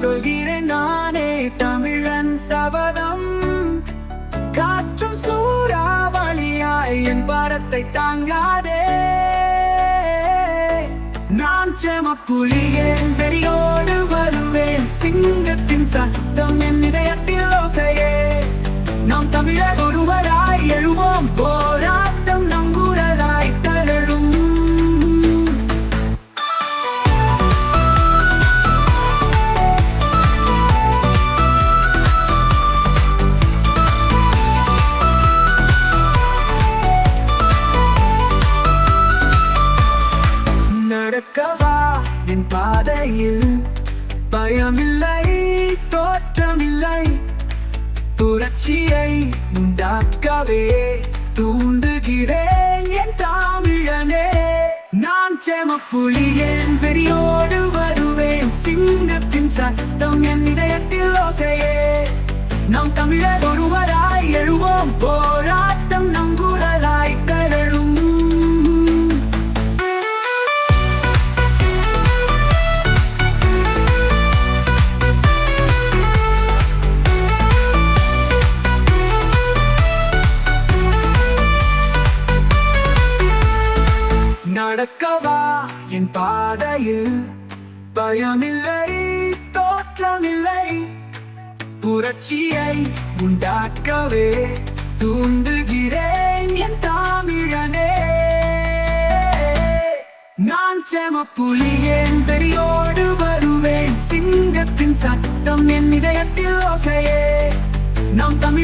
சொல்கிறேன் நானே தமிழன் சபதம். காற்றும் சூறாவளியாய் என் பாரத்தை தாங்காதே. நான் செம புலியேன் வெறியோடு வருவேன் சிங்கத்தின் சத்தம் நடக்கவா என் பாதையில் பயமில்லை தோற்றமில்லை. புரட்சியை உண்டாக்கவே தூண்டுகிறேன் என் தமிழனே. நான் செமப்புலியேன் வெறியோடு வருவேன். சிங்கத்தின் சத்தம் என் இதயத்தில் ஓசையே. நாம் தமிழர் ஒருவராய் எழுவோம் போ நடக்கவா? என் பாதையில் பயமில்லை தோற்றமில்லை. புரட்சியை உண்டாக்கவே தூண்டுகிறேன் என் தாமிழனே. நான் செம புலியேன் வெறியோடு வருவேன். சிங்கத்தின் சத்தம் என் இதயத்தில் ஓசையே. நாம் தம்